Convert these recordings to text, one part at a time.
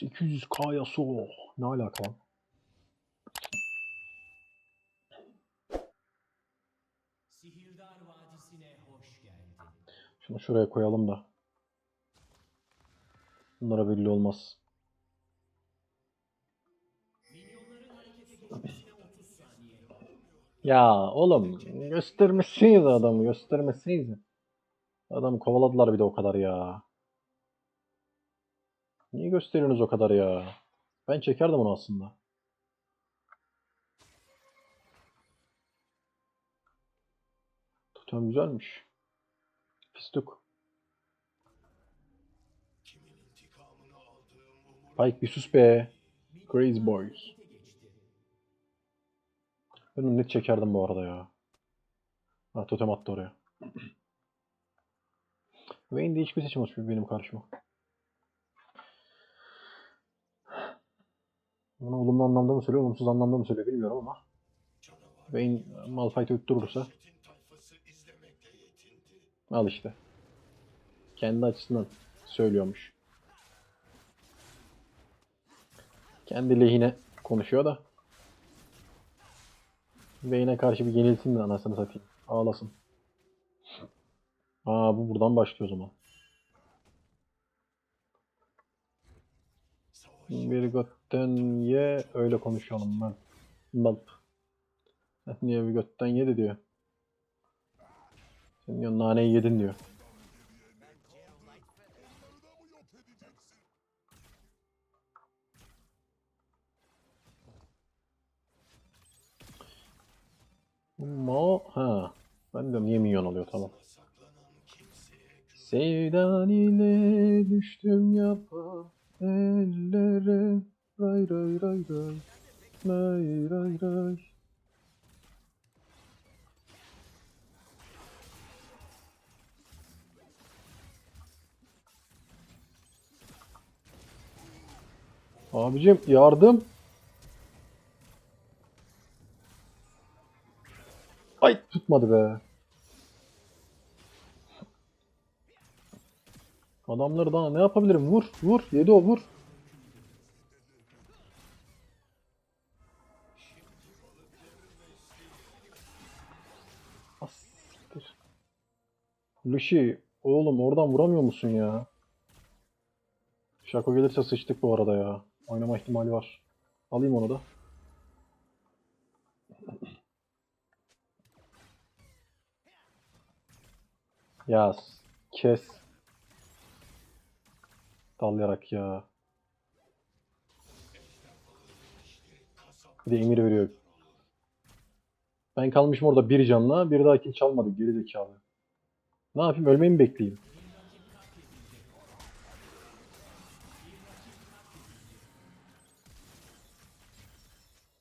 800k Yasuo. Ne alaka lan? Sihirdar Vadisi'ne hoş geldin. Şunu şuraya koyalım da. Bunlara belli olmaz. Minyonların harekete geçmesine 30 saniye. Ya oğlum göstermesiniz adamı göstermesiniz. Adamı kovaladılar bir de o kadar ya. Niye gösteriyorsunuz o kadar ya? Ben çekerdim onu aslında. Totem güzelmiş. Pistuk. Pike bir sus be. Crazy Boys. Ben onu net çekerdim bu arada ya. Ha totem attı oraya. Vayne de hiçbir seçim açmıyor benim karşıma. Bunu olumlu anlamda mı söylüyor, olumsuz anlamda mı söylüyor bilmiyorum ama. Vayne Malphite'i öttürürse. Al işte. Kendi açısından söylüyormuş. Kendi lehine konuşuyor da. Vayne'e karşı bir yenilsin de anasını satayım. Ağlasın. Aa bu buradan başlıyor o zaman. Bir götten ye öyle konuşalım ben. Balp. Niye bir götten yedi diyor. Sen diyor naneyi yedin diyor. Mo ha. Ben de niye minyon oluyor tamam. Sevdan ile düştüm yapa ellere ray ray ray ray ray ray ray Abicim yardım. Ay tutmadı be. Adamları daha ne yapabilirim? Vur, vur. Yedi o vur. Lushi, oğlum oradan vuramıyor musun ya? Şako gelirse sıçtık bu arada ya. Oynama ihtimali var. Alayım onu da. Ya s- kes. Dallayarak ya. Bir de emir veriyor. Ben kalmışım orada bir canla, bir daha kill çalmadı geri zekalı. Ne yapayım ölmeyi mi bekleyeyim?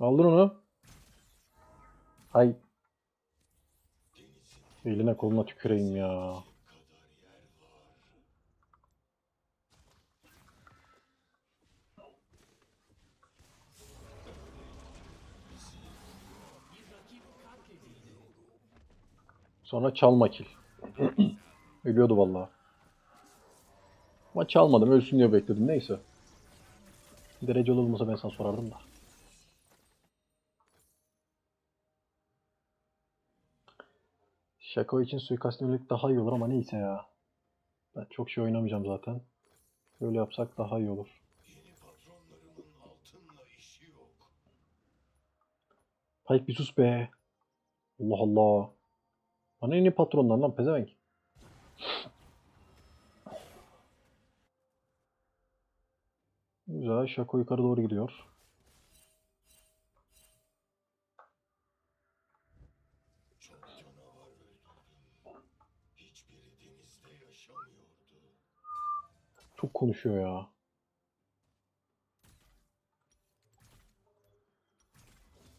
Aldın onu. Ay. Eline koluna tüküreyim ya. Sonra çalma kill. Ölüyordu vallahi. Ama çalmadım ölsün diye bekledim neyse. Derece olmasa ben sana sorardım da. Şaka için suikast yönelik daha iyi olur ama neyse ya. Ben çok şey oynamayacağım zaten. Böyle yapsak daha iyi olur. Pike bir sus be. Allah Allah. Bana en iyi patronlar lan pezevenk. Güzel. Şako yukarı doğru gidiyor. Çok konuşuyor ya.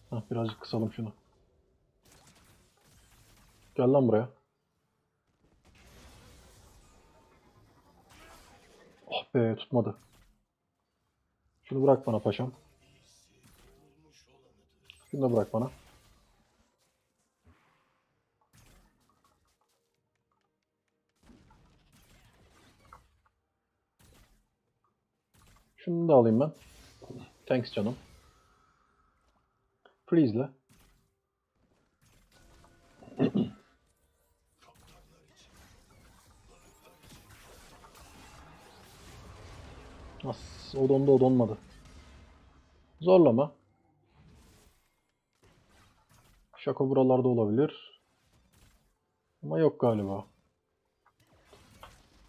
Hah, birazcık kısalım şunu. Gel lan buraya. Oh be tutmadı. Şunu bırak bana paşam. Şunu da bırak bana. Şunu da alayım ben. Thanks canım. Freeze'le. As, o dondu o donmadı. Zorlama. Şako buralarda olabilir. Ama yok galiba.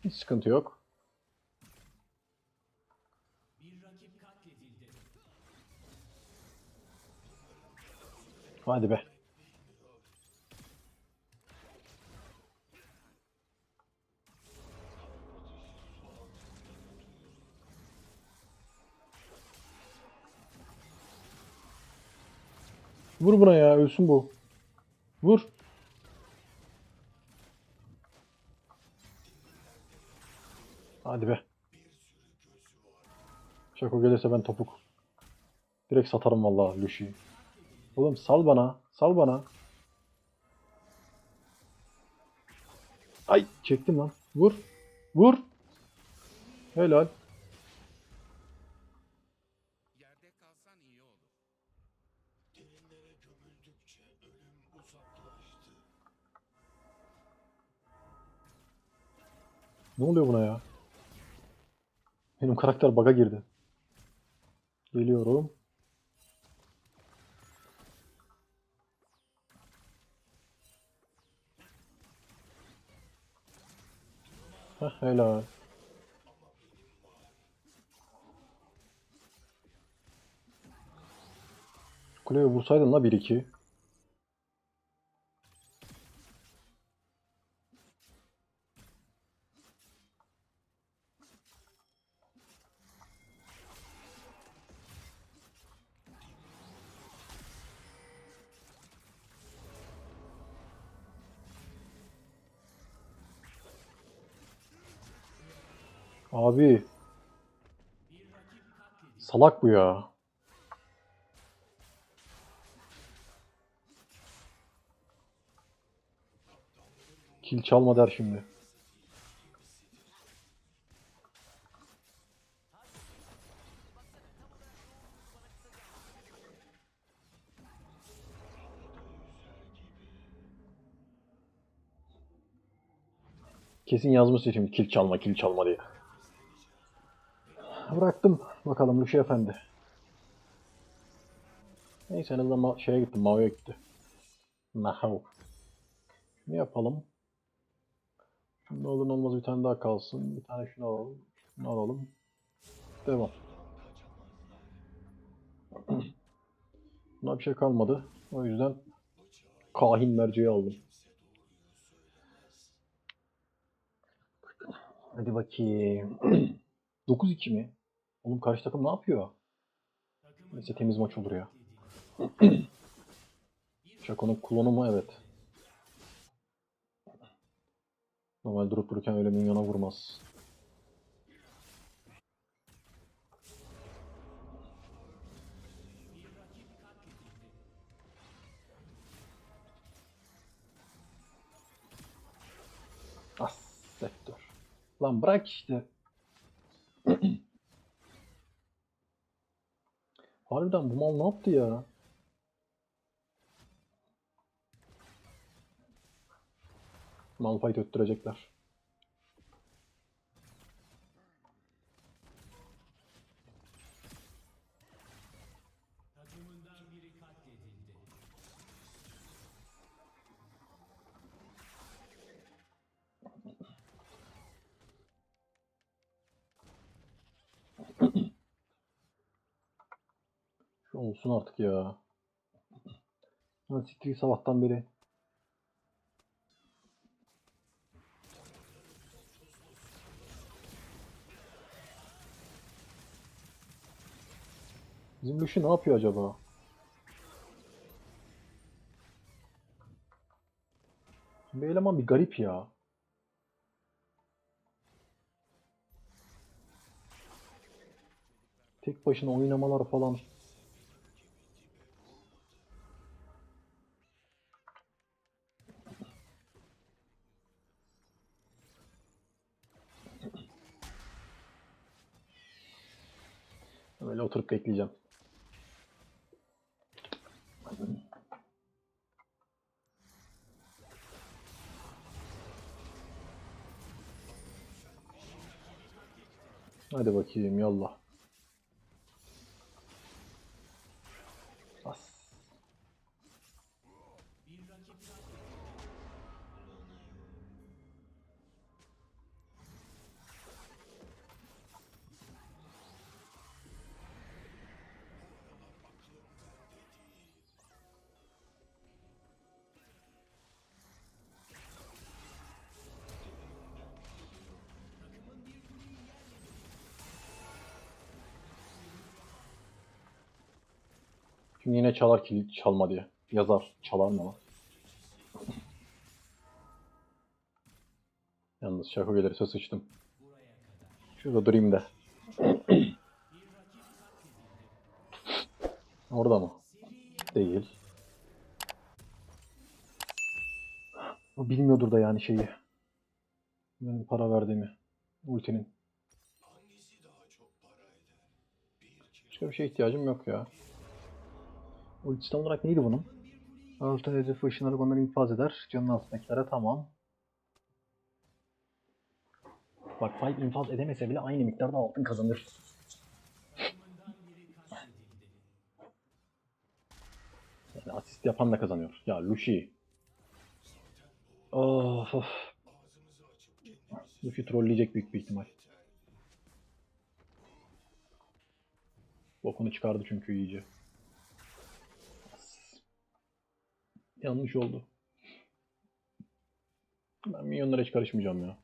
Hiç sıkıntı yok. Hadi be. Vur buna ya ölsün bu. Vur. Hadi be. Şako gelirse ben topuk. Direkt satarım vallahi Lucy'yi. Oğlum sal bana. Sal bana. Ay çektim lan. Vur. Vur. Helal. Ne oluyor buna ya? Benim karakter bug'a girdi. Geliyorum. Heh, helal. Kuleye vursaydın la 1-2. Abi. Salak bu ya. Kil çalma der şimdi. Kesin yazmıştı şimdi kil çalma kil çalma diye. Bıraktım. Bakalım Lüşe Efendi. Neyse en azından şeye gitti. Mao'ya gitti. Nahav. Ne yapalım? Şunda olur olmaz bir tane daha kalsın. Bir tane şunu alalım. Şunu alalım. Devam. Buna bir şey kalmadı. O yüzden kahin merceği aldım. Hadi bakayım. 9-2 mi? Oğlum karşı takım ne yapıyor? Neyse temiz maç olur ya. Şako'nun klonu mu? Evet. Normal durup dururken öyle minyona vurmaz. As sektör. Lan bırak işte. Harbiden bu mal ne yaptı ya? Malphite öttürecekler. Şu olsun artık ya. Lan siktir sabahtan beri. Bizim Lucy ne yapıyor acaba? Bu eleman bir garip ya. Tek başına oynamalar falan. Öyle oturup bekleyeceğim. Hadi bakayım yallah. Şimdi yine çalar kilit çalma diye. Yazar. Çalar mı lan? Yalnız şaka gelirse sıçtım. Şurada durayım da. Orada mı? Değil. O bilmiyordur da yani şeyi. Benim para verdiğimi. Ultinin. Başka bir şeye ihtiyacım yok ya. Ultisi olarak neydi bunun? Altı hedef ışınları bunları infaz eder. Canını altındakilara tamam. Bak Five infaz edemese bile aynı miktarda altın kazanır. Yani asist yapan da kazanıyor. Ya Lucy. Of of. Lucy trolleyecek büyük bir ihtimal. Bokunu çıkardı çünkü iyice. Yanlış oldu. Ben milyonlara hiç karışmayacağım ya.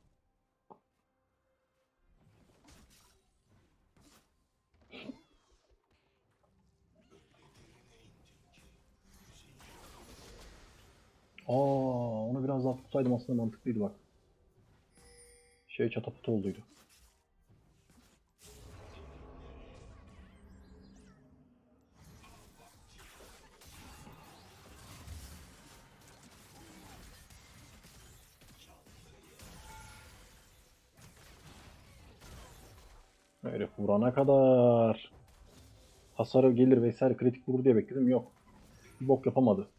Aa, onu biraz daha tutsaydım aslında mantıklıydı bak. Şey çataput olduydu. Herif vurana kadar hasarı gelir vesaire kritik vurur diye bekledim. Yok. Bir bok yapamadı.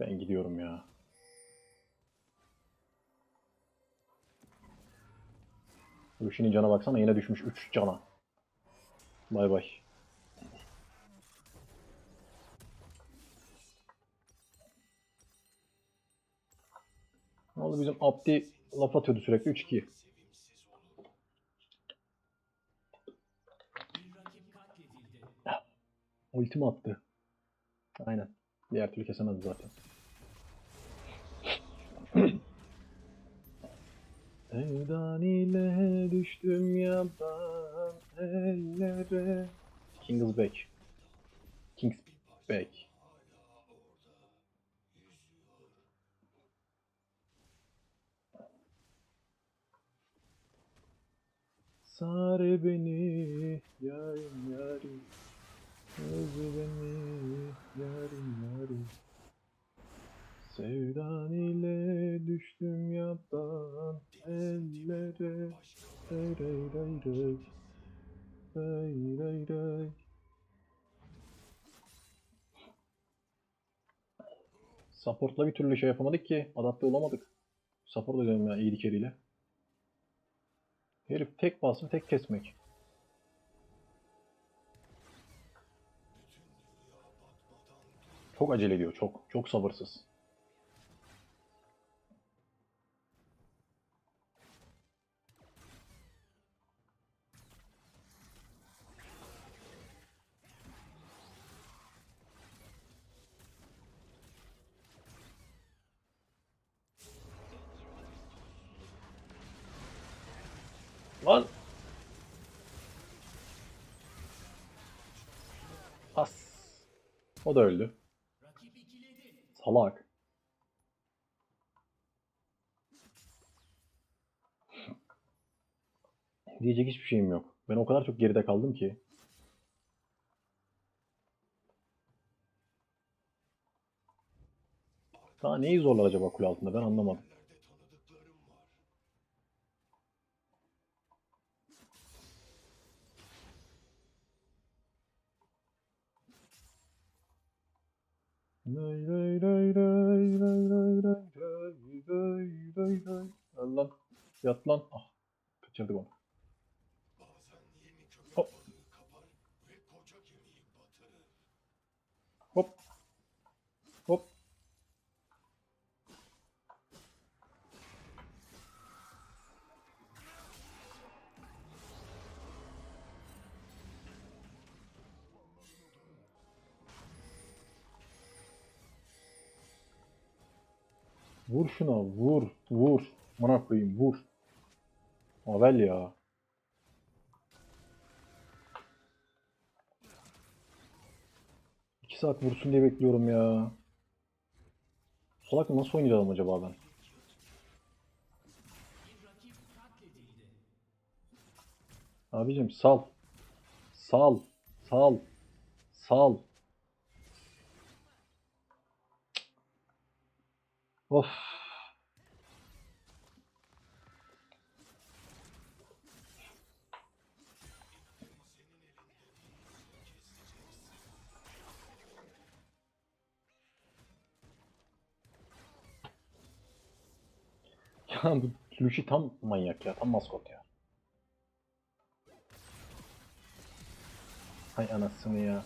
Ben gidiyorum ya. Lucian'in cana baksana yine düşmüş 3 cana. Bay bay. Bizim Abdi laf atıyordu sürekli 3-2. Ultimi attı. Aynen. Diğer türlü kesemedi zaten. Sevdan ile düştüm yaban ellere. King's back. King's back. Sar beni yarim yarim. Öz beni yarim yarim. Sevdan ile düştüm yaban ellere. Ray ray ray ray Ray ray ray Support'la bir türlü şey yapamadık ki adapte olamadık. Support edelim ya iyi dikeriyle. Herif tek basın tek kesmek. Çok acele ediyor çok. Çok sabırsız. Lan! As. O da öldü. Salak. Diyecek hiçbir şeyim yok. Ben o kadar çok geride kaldım ki. Daha neyi zorlar acaba kule altında ben anlamadım. Yat lan. Ah. Kaçırdık onu. Hop. Hop. Hop. Vur şuna vur Avel ya. İki saat vursun diye bekliyorum ya. Salak nasıl oynayacağım acaba ben? Abicim sal. Sal. Sal. Sal. Of. Ya bu Lucy tam manyak ya. Tam maskot ya. Hay anasını ya.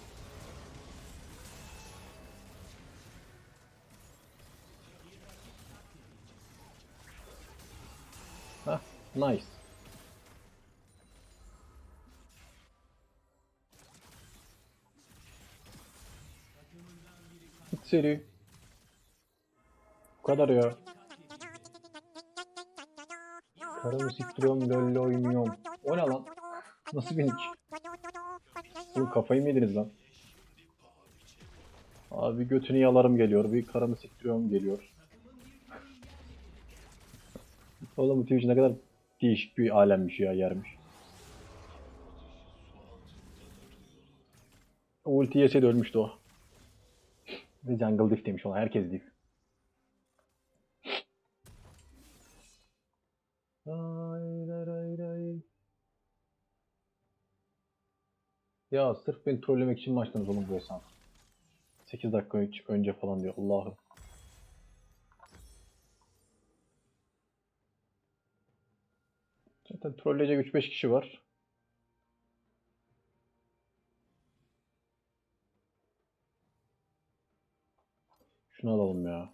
Hah, nice. Git seri. Bu kadar ya. Karımı siktiriyorum LoL oynuyorum. O ne lan? Nasıl bir nick? Oğlum kafayı mı yediniz lan? Abi götünü yalarım geliyor. Bir karımı siktiriyorum geliyor. Oğlum bu Twitch ne kadar değişik bir alemmiş ya yermiş. Ulti yeseydi ölmüştü o. Ve jungle diff demiş ona. Herkes diff. Ya sırf beni trollemek için mi açtınız oğlum bu hesabı? 8 dakika önce- falan diyor Allah'ım. Zaten trolleyecek 3-5 kişi var. Şunu alalım ya.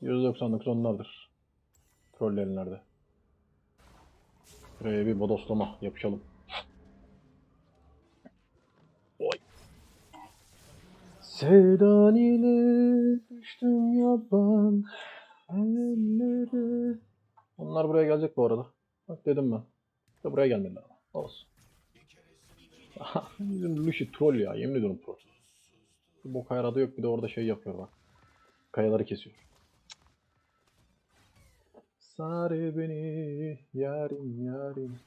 %99 onlardır. Trolleyenlerde. Buraya bir bodoslama yapışalım. Oy. Sevdan ile düştüm yaban ellere. Onlar buraya gelecek bu arada. Bak dedim ben. De buraya gelmediler ama. Olsun. Bizim Lucy troll ya. Yemin ediyorum troll. Bir bok yok bir de orada şey yapıyor bak. Kayaları kesiyor. Sare beni yarim yarim.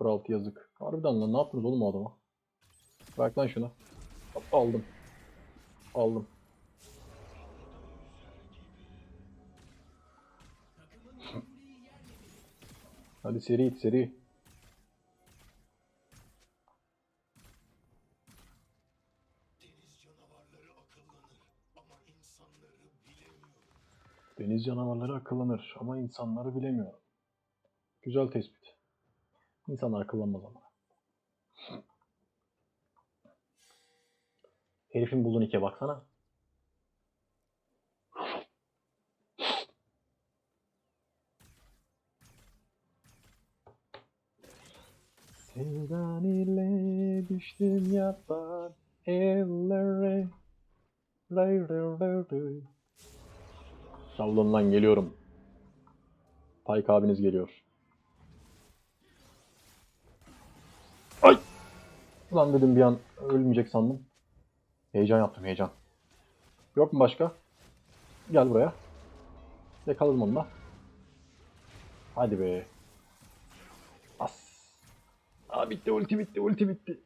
06 yazık. Harbiden lan ne yaptınız oğlum o adama? Bırak lan şunu. Aldım. Aldım. Hadi seri it seri. Deniz canavarları akıllanır ama insanları bilemiyor. Güzel tespit. İnsanlar akıllanmaz ama. Herifin bulduğun ike baksana. Sevdan ile düştüm yapan ellere. Lay lay lay lay. Salondan geliyorum. Payk abiniz geliyor. Ay! Ulan dedim bir an ölmeyecek sandım. Heyecan yaptım heyecan. Yok mu başka? Gel buraya. Yakaladım onu da. Hadi be. As. Aa bitti ulti bitti ulti bitti.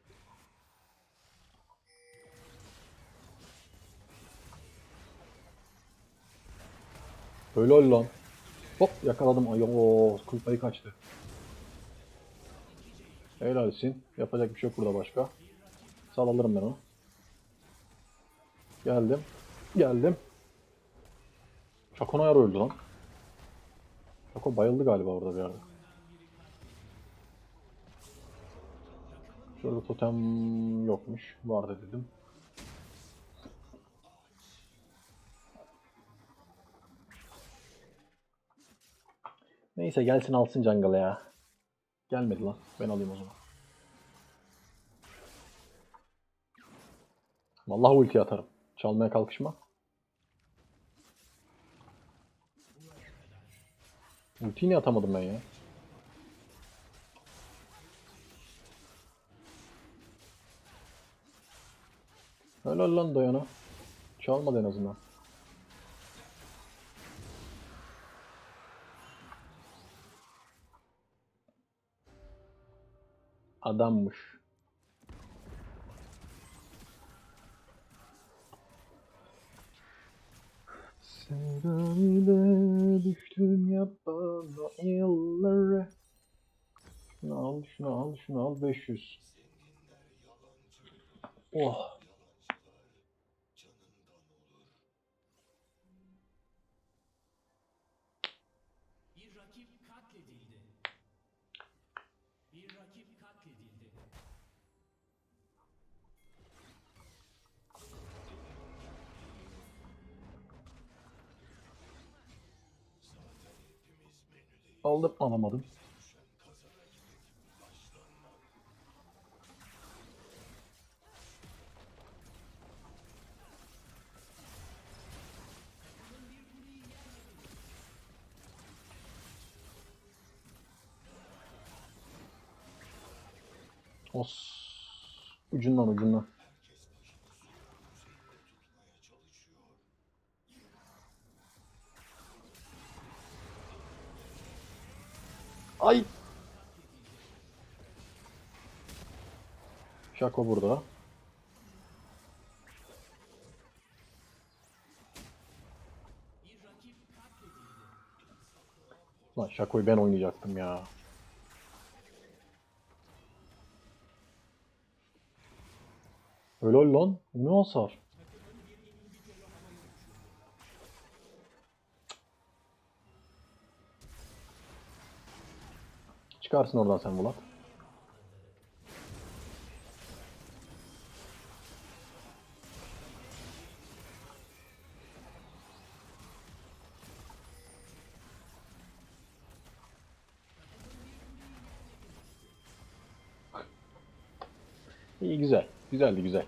Helal lan. Hop yakaladım. Ay o kulpayı kaçtı. Helalsin. Yapacak bir şey yok burada başka. Sal alırım ben onu. Geldim. Geldim. Şakono yar öldü lan. Şako bayıldı galiba orada bir yerde. Şurada totem yokmuş. Vardı dedim. Neyse gelsin alsın jungle ya. Gelmedi lan. Ben alayım o zaman. Vallahi ulti atarım. Çalmaya kalkışma. Ultiyi niye atamadım ben ya? Helal lan Dayana. Çalmadı en azından. Adammış. Sevdamile düştüm yapana yılları. Şunu al, şunu al, şunu al. 500. Oh. Aldım alamadım. Os. Ucundan ucundan. Ay. Şako burada. Lan Şako'yu ben oynayacaktım ya. Öyle lan. Ne hasar? Çıkarsın oradan sen Vlad. İyi güzel. Güzeldi güzel.